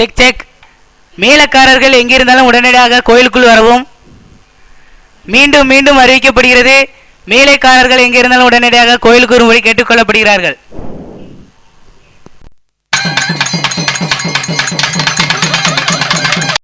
Check check. மேலக்காரர்கள் எங்கிருந்தாலும் உடனடியாக கோயிலுக்குள் வரவும். மீண்டும் மீண்டும் அறிவிக்கப்படுகிறது. மேலைக்காரர்கள் எங்கிருந்தாலும் உடனடியாக கோயிலுக்கு வரும்படி கேட்டுக்கொள்ளப்படுகிறார்கள்.